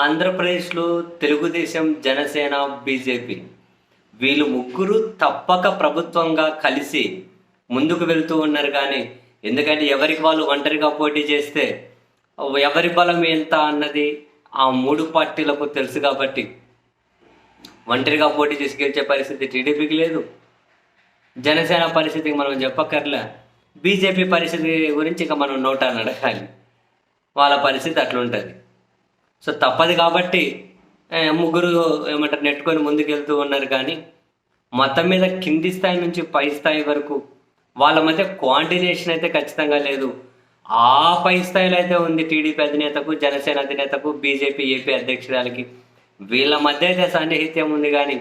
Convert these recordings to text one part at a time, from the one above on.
ఆంధ్రప్రదేశ్లో తెలుగుదేశం జనసేన బీజేపీ వీళ్ళు ముగ్గురు తప్పక ప్రభుత్వంగా కలిసి ముందుకు వెళ్తూ ఉన్నారు కానీ ఎందుకంటే ఎవరికి వాళ్ళు ఒంటరిగా పోటీ చేస్తే ఎవరి బలం ఎంత అన్నది ఆ మూడు పార్టీలకు తెలుసు కాబట్టి ఒంటరిగా పోటీ చేసి గెలిచే పరిస్థితి టీడీపీకి లేదు. జనసేన పరిస్థితికి మనం చెప్పక్కర్లే. బీజేపీ పరిస్థితి గురించి ఇంకా మనం నోట అడగాలి వాళ్ళ పరిస్థితి అట్లుంటుంది. సో తప్పదు కాబట్టి ముగ్గురు ఏమంటారు నెట్టుకొని ముందుకెళ్తూ ఉన్నారు కానీ మొత్తం మీద కింది స్థాయి నుంచి పై స్థాయి వరకు వాళ్ళ మధ్య కోఆర్డినేషన్ అయితే ఖచ్చితంగా లేదు. ఆ పై స్థాయిలో అయితే ఉంది టీడీపీ అధినేతకు జనసేన అధినేతకు బీజేపీ ఏపీ అధ్యక్షురాలకి. వీళ్ళ మధ్య అయితే సన్నిహిత్యం ఉంది కానీ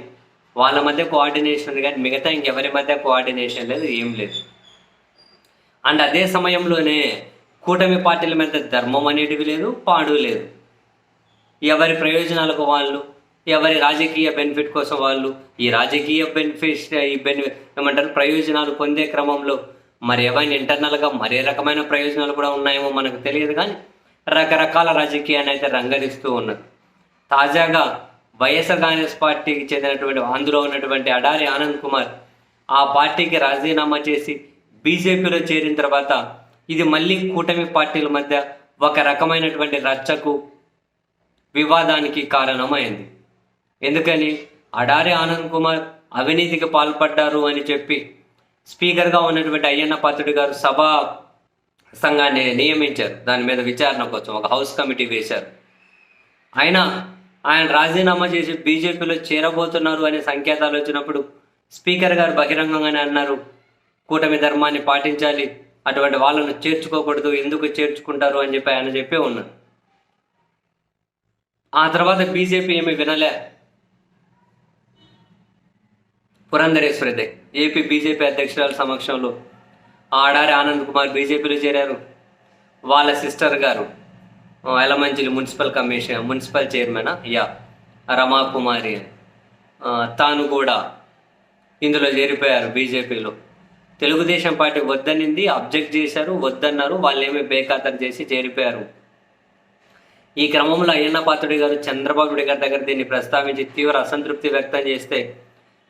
వాళ్ళ మధ్య కోఆర్డినేషన్ ఉంది కానీ మిగతా ఇంకెవరి మధ్య కోఆర్డినేషన్ లేదు ఏం లేదు. అండ్ అదే సమయంలోనే కూటమి పార్టీల మీద ధర్మం అనేటివి లేదు పాడు లేదు. ఎవరి ప్రయోజనాలకు వాళ్ళు ఎవరి రాజకీయ బెనిఫిట్ కోసం వాళ్ళు ఈ రాజకీయ బెనిఫిట్ ఈ బెని ఏమంటారు ప్రయోజనాలు పొందే క్రమంలో మరి ఏమైనా ఇంటర్నల్గా మరే రకమైన ప్రయోజనాలు కూడా ఉన్నాయేమో మనకు తెలియదు కానీ రకరకాల రాజకీయాన్ని అయితే రంగరిస్తూ ఉన్నది. తాజాగా వైఎస్ఆర్ కాంగ్రెస్ పార్టీకి చెందినటువంటి అందులో ఉన్నటువంటి అడారి ఆనంద్ కుమార్ ఆ పార్టీకి రాజీనామా చేసి బీజేపీలో చేరిన తర్వాత ఇది మళ్ళీ కూటమి పార్టీల మధ్య ఒక రకమైనటువంటి రచ్చకు వివాదానికి కారణమైంది. ఎందుకని? అడారి ఆనంద్ కుమార్ అవినీతికి పాల్పడ్డారు అని చెప్పి స్పీకర్గా ఉన్నటువంటి అయ్యన్న పాత్రుడి గారు సభా సంఘాన్ని నియమించారు. దాని మీద విచారణ కోసం ఒక హౌస్ కమిటీ వేశారు. ఆయన ఆయన రాజీనామా చేసి బీజేపీలో చేరబోతున్నారు అనే సంకేతాలు వచ్చినప్పుడు స్పీకర్ గారు బహిరంగంగానే అన్నారు కూటమి ధర్మాన్ని పాటించాలి. అటువంటి వాళ్ళను చేర్చుకోకూడదు. ఎందుకు చేర్చుకుంటారు? అని చెప్పి ఆయన చెప్పే ఉన్నారు. ఆ తర్వాత బీజేపీ ఏమి వినలే. పురంధరేశ్వరిదే. ఏపీ బీజేపీ అధ్యక్షురాల సమక్షంలో ఆడారి ఆనంద్ కుమార్ బీజేపీలో చేరారు. వాళ్ళ సిస్టర్ గారు Yelamanchili municipal commission municipal chairman yeah Ramakumari తాను కూడా ఇందులో చేరిపోయారు బీజేపీలో తెలుగుదేశం పార్టీ వద్దనింది అబ్జెక్ట్ చేశారు వద్దన్నారు వాళ్ళేమీ బేఖాతరు చేసి చేరిపోయారు. ఈ క్రమంలో అయ్యన్న పాత్రుడి గారు చంద్రబాబు నాయుడు గారి దగ్గర దీన్ని ప్రస్తావించి తీవ్ర అసంతృప్తి వ్యక్తం చేస్తే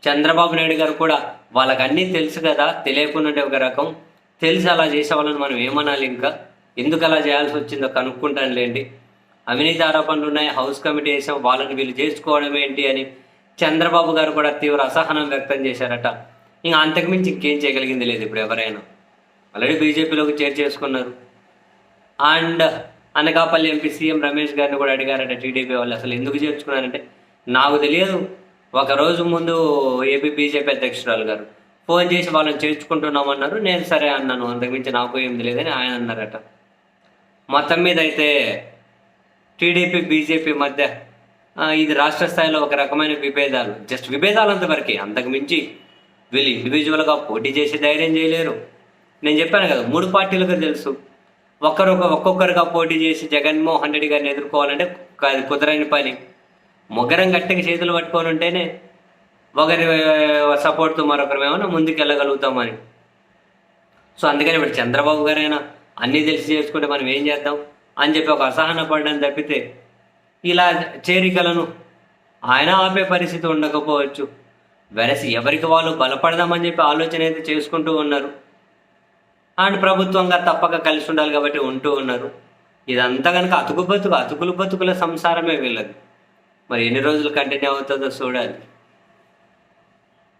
చంద్రబాబు నాయుడు గారు కూడా వాళ్ళకి అన్నీ తెలుసు కదా తెలియకుండా ఒక రకం. తెలిసి అలా చేసే వాళ్ళని మనం ఏమనాలి ఇంకా? ఎందుకు అలా చేయాల్సి వచ్చిందో కనుక్కుంటాను లేండి. అవినీతి ఆరోపణలు ఉన్నాయి హౌస్ కమిటీ వేసాం వాళ్ళని వీళ్ళు చేసుకోవడం ఏంటి అని చంద్రబాబు గారు కూడా తీవ్ర అసహనం వ్యక్తం చేశారట. ఇంకా అంతకుమించి ఇంకేం చేయగలిగింది లేదు ఇప్పుడు ఎవరైనా. ఆల్రెడీ బీజేపీలోకి చేర్చేసుకున్నారు. And Anakapalli MP CM Ramesh గారిని కూడా అడిగారట టీడీపీ వాళ్ళు అసలు ఎందుకు చేర్చుకున్నారంటే నాకు తెలియదు. ఒక రోజు ముందు ఏపీ బీజేపీ అధ్యక్షురాలు గారు ఫోన్ చేసి వాళ్ళని చేర్చుకుంటున్నామన్నారు. నేను సరే అన్నాను. అంతకుమించి నాకు ఏం తెలియదని ఆయన అన్నారట. మొత్తం మీద అయితే టీడీపీ బీజేపీ మధ్య ఇది రాష్ట్ర స్థాయిలో ఒక రకమైన విభేదాలు. జస్ట్ విభేదాలు అంతవరకే అంతకుమించి వీళ్ళు ఇండివిజువల్గా పోటీ చేసి ధైర్యం చేయలేరు. నేను చెప్పాను కదా మూడు పార్టీలకు తెలుసు. ఒక్కరు ఒక్కొక్కరుగా పోటీ చేసి జగన్మోహన్ రెడ్డి గారిని ఎదుర్కోవాలంటే అది కుదరని పని. ముగ్గురం గట్టిగా చేతులు పట్టుకొని ఉంటేనే ఒకరి సపోర్ట్తో మరొకరు ఏమైనా ముందుకు వెళ్ళగలుగుతామని సో అందుకని ఇప్పుడు చంద్రబాబు గారైనా అన్నీ తెలిసి చేసుకుంటే మనం ఏం చేద్దాం అని చెప్పి ఒక అసహన పడడం తప్పితే ఇలా చేరికలను ఆయన ఆపే పరిస్థితి ఉండకపోవచ్చు. వెరసి ఎవరికి వాళ్ళు బలపడదామని చెప్పి ఆలోచన అయితే చేసుకుంటూ ఉన్నారు. అండ్ ప్రభుత్వంగా తప్పక కలిసి ఉండాలి కాబట్టి ఉంటూ ఉన్నారు. ఇదంతా కనుక అతుకు బతుకు అతుకులు బతుకుల సంసారమే వీళ్ళది. మరి ఎన్ని రోజులు కంటిన్యూ అవుతుందో చూడాలి.